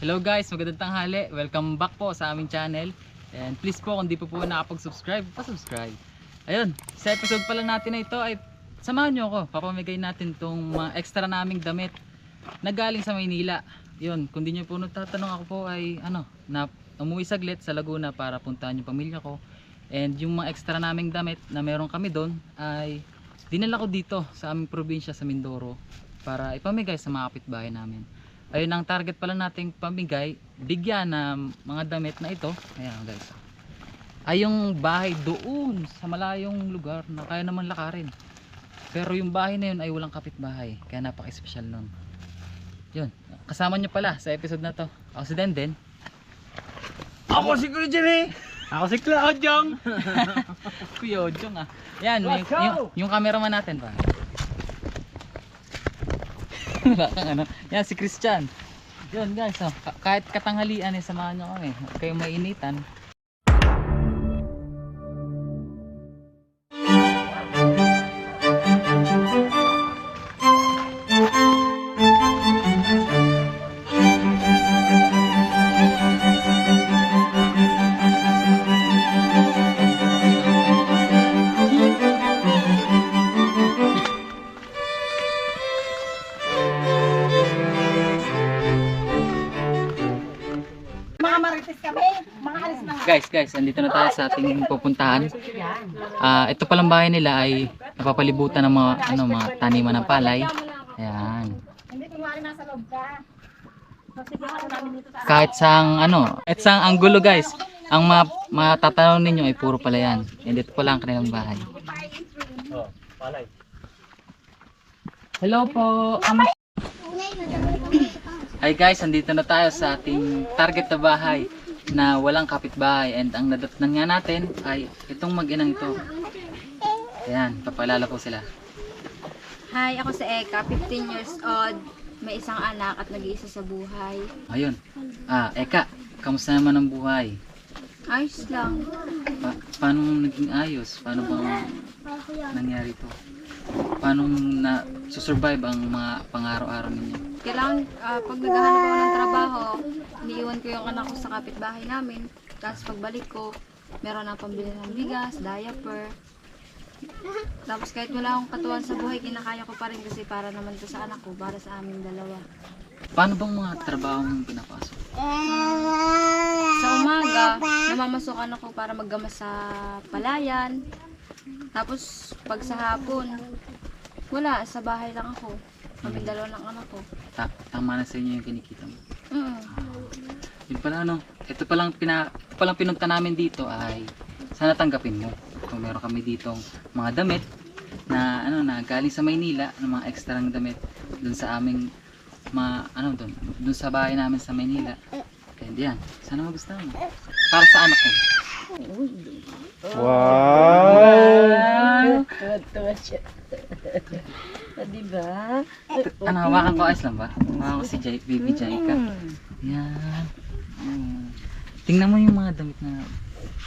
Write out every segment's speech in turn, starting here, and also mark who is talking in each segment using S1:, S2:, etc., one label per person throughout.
S1: Hello guys, magandang tanghali. Welcome back po sa aming channel. And please po kung di po po nakapag-subscribe, pa-subscribe. Ayun, sa episode pala natin na ito ay samahan nyo ako. Papamigay natin tong mga extra naming damit na galing sa Maynila. Yun, kung di nyo po nagtatanong ako po ay ano, na umuwi saglit sa Laguna para puntahan yung pamilya ko. And yung mga extra naming damit na meron kami doon ay dinala ko dito sa aming probinsya sa Mindoro para ipamigay sa mga kapitbahay namin. Ayun ang target pala nating pamigay, bigyan na mga damit na ito. Ayan guys. Ay yung bahay doon sa malayong lugar na kaya naman lakarin. Pero yung bahay na yun ay walang kapitbahay. Kaya napaka-special nun. Yun. Kasama nyo pala sa episode na to. Ako si Denden.
S2: Ako si Kuya Jimmy! Ako si Claudiong!
S1: Kuya Ojong ah. Yan, yung, yung, yung cameraman natin pa. Wala kang ano. Yan, si Christian. Yun guys, oh, ka- kahit katanghalian eh, samahan nyo kami. Huwag kayong mainitan. Guys, guys, andito na tayo sa ating pupuntahan. Ah, ito palang bahay nila ay napapalibutan ng mga ano mga taniman ng palay. Ayan.
S3: Dito
S1: Kahit sang ano, at sang anggulo guys, ang mga matatanaw ninyo ay puro pala yan. And ito pala ang kanilang bahay. Hello po. Um, Hi guys, andito na tayo sa ating target na bahay na walang kapitbahay and ang nadatnan nga natin ay itong mag-inang ito. Ayan, papalala po sila.
S4: Hi, ako si Eka, 15 years old, may isang anak at nag-iisa sa buhay.
S1: Ayun. Ah, Eka, kamusta naman ang buhay?
S4: Ayos lang.
S1: Pa paano naging ayos? Paano bang nangyari to? Paano na susurvive ang mga pang-araw-araw ninyo?
S4: Kailangan, ah, pag naghahanap ako ng trabaho, iniiwan ko yung anak ko sa kapitbahay namin. Tapos pagbalik ko, meron na pambili ng bigas, diaper. Tapos kahit wala akong katuwan sa buhay, kinakaya ko pa rin kasi para naman to sa anak ko, para sa aming dalawa.
S1: Paano bang mga trabaho mong pinapasok?
S4: Sa umaga, namamasukan ako para maggamas sa palayan. Tapos, pag sa hapon, wala, sa bahay lang ako. Kami dalawa ng anak ko.
S1: Ta tama na sa inyo yung kinikita mo.
S4: Mm.
S1: Yun pala ano, ito palang, pina, ito palang pinunta namin dito ay sana tanggapin mo. Kung meron kami ditong mga damit na ano na galing sa Maynila, ng mga extra damit dun sa aming mga ano dun, dun sa bahay namin sa Maynila. Kaya yan, sana magustuhan mo. Para sa anak ko.
S2: Wow!
S3: Tuwa siya. diba?
S1: Ano, hawakan ko ayos lang ba? Hawakan ko si Jai, baby Jaika. Yan. Mm. Tingnan mo yung mga damit na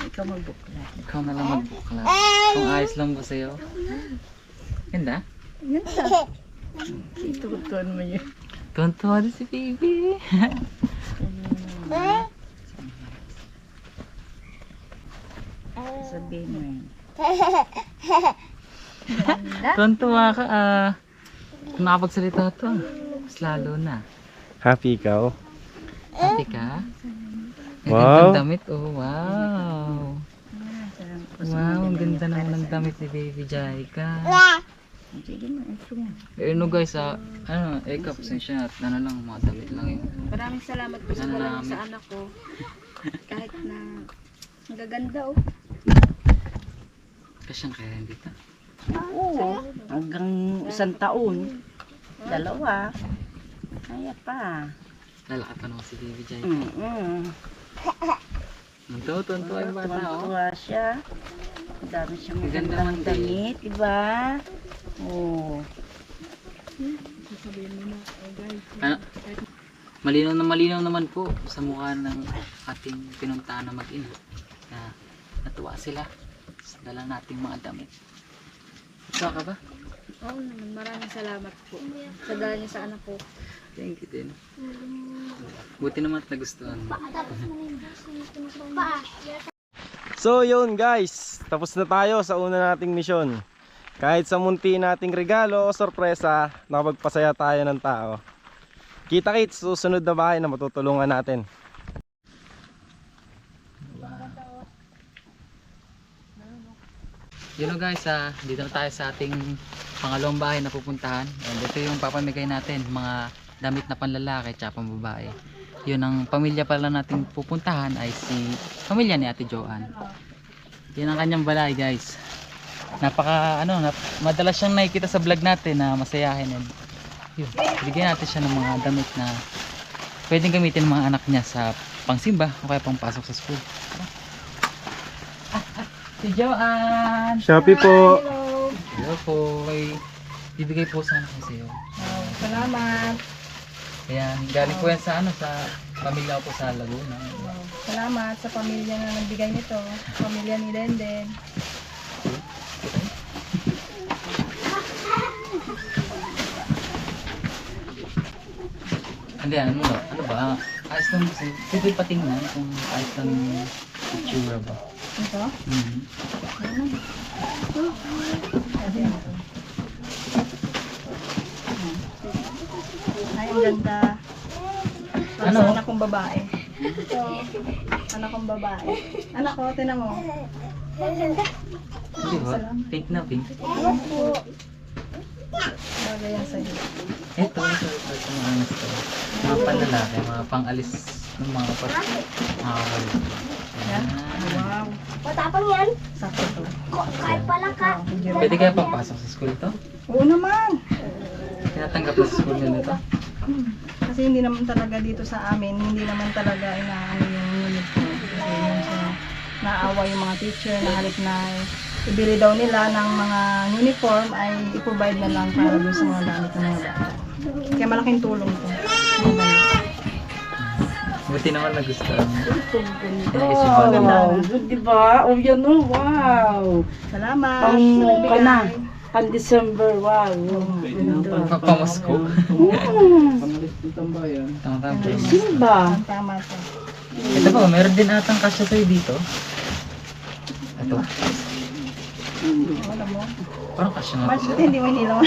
S3: Ikaw magbukla.
S1: ikaw na lang magbukla. Kung ayos lang ba sa'yo? Ganda?
S3: Itutuan mo yun.
S1: Din si baby.
S3: Sabihin mo yun.
S1: Tuntua ka ah. Kung nakapagsalita to, mas lalo na.
S2: Happy ikaw?
S1: Happy ka? Ang
S2: Wow.
S1: gandang damit. Oh, wow. Wow, ang ganda naman ng damit ni Baby Jaika.
S3: Sige mo, ito mo.
S1: Eh, no guys, ah, ano, eh, pasensya na. at Ano lang, mga damit lang yun.
S4: Maraming salamat po sa
S1: Ano
S4: sa anak ko. Kahit na ang gaganda oh.
S1: Kasyang kaya hindi ka.
S3: Oo, hanggang isang taon. Dalawa. Kaya pa.
S1: Lalakad pa naman si Baby Jaika.
S3: Mm-mm.
S1: Tuntua, tuntua yung bata, oh.
S3: Tuwa siya. Ang dami siyang
S1: Ang ganda
S3: magandang
S1: ng
S3: damit, diba? Oo.
S1: Ano? Malinaw na malinaw naman po sa mukha ng ating pinuntahan na mag-ina na natuwa sila dala nating mga damit. Natuwa ka ba?
S4: Oo naman, maraming salamat po. Sa dala niyo sa anak ko.
S1: Thank you din. Buti naman at nagustuhan.
S2: So yun guys, tapos na tayo sa una nating misyon. Kahit sa munti nating regalo o sorpresa, nakapagpasaya tayo ng tao. Kita kits, susunod na bahay na matutulungan natin.
S1: Yun guys, ah, dito na tayo sa ating pangalawang bahay na pupuntahan. And ito yung papamigay natin, mga damit na panlalaki at pambabae. Yun ang pamilya pala natin pupuntahan ay si pamilya ni Ate Joanne. Yan ang kanyang balay guys. Napaka ano, nap, madalas siyang nakikita sa vlog natin na masayahin. And, yun, bigyan natin siya ng mga damit na pwedeng gamitin ng mga anak niya sa pangsimba o kaya pangpasok sa school. Si Joanne!
S2: Shopee po.
S1: Hello po. Ay, bibigay po sana ko sa iyo.
S3: Oh, salamat.
S1: Ayan, galing po yan sa ano, sa pamilya ko po sa Laguna.
S3: Oh, salamat sa pamilya na nagbigay nito. Pamilya ni Denden.
S1: Hindi, ano ba? Ano ba? Ayos lang kasi. Pwede patingnan kung ayos lang itsura ba.
S3: Ito?
S1: Mhm.
S3: Ito. Ay, ang ganda.
S1: Ano?
S3: sa anak kong babae. Ito. Anak kong babae. Anak ko, tinan mo.
S1: Di ba? Pink na pink.
S3: Bagay yan sa'yo.
S1: Ito, ito, ito, ito, mga ano to. Mga panlalaki, mga pang-alis ng mga pas. Mga kapalit.
S3: Yan.
S1: Ayan.
S3: Wow.
S5: Matapang yan.
S3: Sakto to.
S5: Kahit pala ka.
S1: Pwede kaya papasok sa school to?
S3: Oo naman.
S1: Tinatanggap na sa school nila to?
S3: Kasi hindi naman talaga dito sa amin, hindi naman talaga inaano yung uniform. Kasi yung sa naawa yung mga teacher na halip na ibili daw nila ng mga uniform ay i-provide na lang para doon sa mga gamit ng mga bata. Kaya malaking tulong to.
S1: Buti naman nagustuhan.
S3: Oh, ganda.
S6: Good, di ba? Oh, yan oh, wow.
S3: Salamat.
S6: Pang
S3: sa nagbigay.
S6: ka na. Pang December, wow.
S1: Pa- Pamasko.
S6: Mm.
S1: Tama tama.
S6: Simba.
S3: Ang Tama to.
S1: Ito po, meron din atang kasya sa'yo dito. Ito. Parang kasya nga
S3: Mas
S1: to
S3: hindi mo inilaw.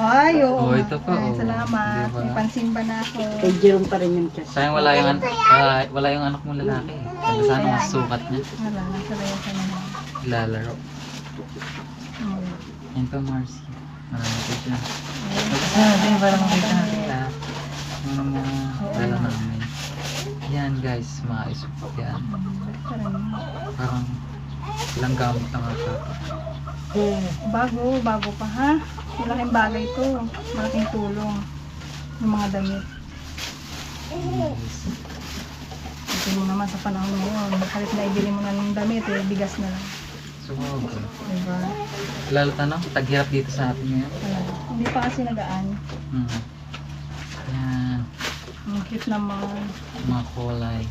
S3: Ay, oo.
S1: Oh, ito po,
S3: Ay,
S1: oh.
S3: salamat.
S1: Diba?
S3: May pansimba na ako.
S6: Kay Jerome pa rin yung kasi.
S1: Sayang wala yung, an- wala, wala yung anak mong lalaki. Kaya sana mas sukat niya.
S3: Wala, nasa layo sa mga.
S1: Lalaro.
S3: Hmm.
S1: Yan pa, Marcy. Marami po siya. Magkasama natin para makita natin lahat. Yung mga dala namin. Yan guys, mga isukat yan. Parang ilang gamit na nga ito.
S3: Bago, bago pa ha. Malaking bagay to. Malaking tulong. Yung mga damit. Ito mo naman sa panahon ngayon. Halit na ibili mo na ng damit eh, bigas na lang.
S1: Sumobra.
S3: Diba?
S1: Lalo tanong, taghirap dito sa atin ngayon.
S3: Wala. Hindi pa kasi nagaan.
S1: Hmm. Yan.
S3: Ang cute naman.
S1: Mga kulay.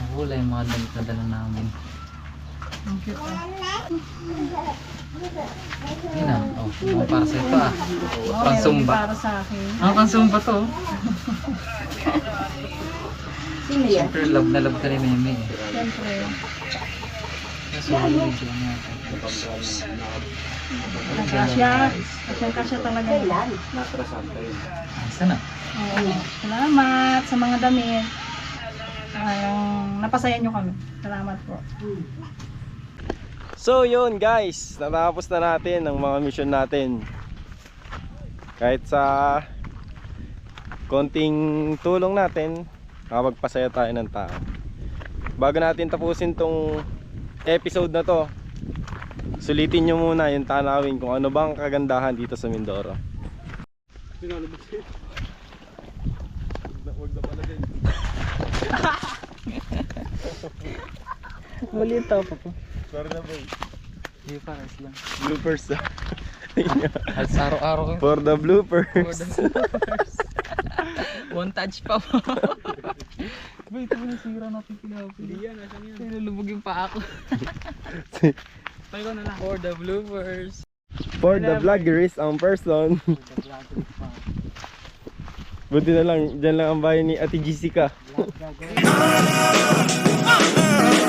S1: Mga kulay, mga damit na dala namin.
S3: Ang cute ah.
S1: Yan na. Oh, mga para sa ito ah.
S3: Oh,
S1: Pang
S3: meron din
S1: Zumba.
S3: para sa akin.
S1: Ah, pang Zumba to.
S6: Sino yan?
S1: Siyempre, love na love ka ni Meme eh.
S3: Siyempre.
S1: Kaso, hindi siya niya.
S3: Kasya. Kasyang kasya talaga yan.
S1: Asa na?
S3: Oo. Salamat sa mga damit. Ang napasaya nyo kami. Salamat po.
S2: So yun guys, natapos na natin ang mga mission natin. Kahit sa konting tulong natin, nakapagpasaya tayo ng tao. Bago natin tapusin tong episode na to, sulitin nyo muna yung tanawin kung ano bang kagandahan dito sa Mindoro.
S6: Maliit tao pa po.
S2: Sorry na boy.
S1: Hindi pares lang.
S2: Bloopers.
S1: Halos araw-araw ko.
S2: For the bloopers.
S1: Montage pa po. Ba, ito mo nasira natin pinapin. Hindi yan, nasan yan? Nilulubog yung paa ko. Tayo na lang. For the bloopers.
S2: For the vloggers ang person.
S7: Buti na lang, dyan lang ang bahay ni Ate Jessica.